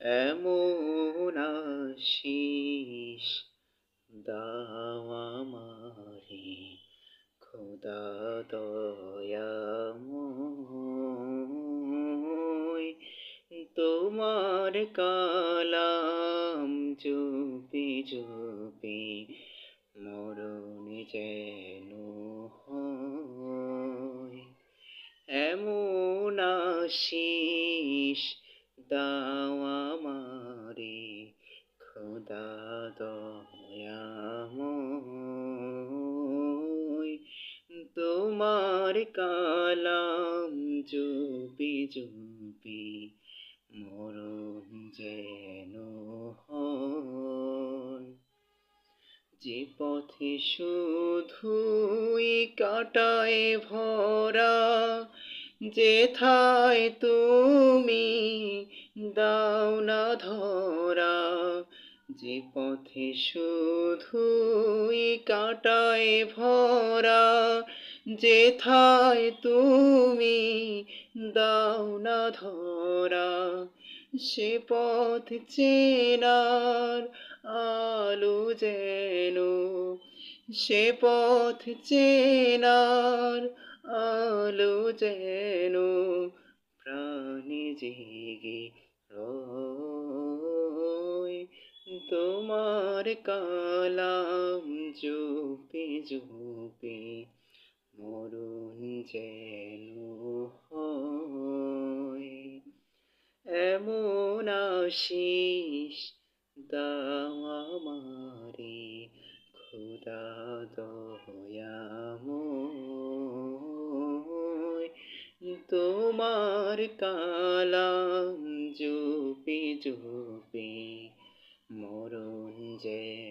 এমন আশিস দাও আমারে খোদা দয়াময়। তোমার কালাম চুপি চুপি মরণ যেন এমন আশিস তোমার কালাম চুপি চুপি, মরণ যেন যে পথে শুধুই কাটায় ভরা যেথায় তুমি দাও না ধরা, যে পথে শুধুই কাটায় ভরা যেথায় তুমি দাও না ধরা, সে পথ চেনার আলো যেন, সে পথ চেনার আলো যেন প্রাণে জেগে তোমার কালাম জুপে জুপে মরণ যেন এমন আশিস দাও আমারে খোদা দয়াময় তোমার কালাম জুপি জুপি মরণ যেন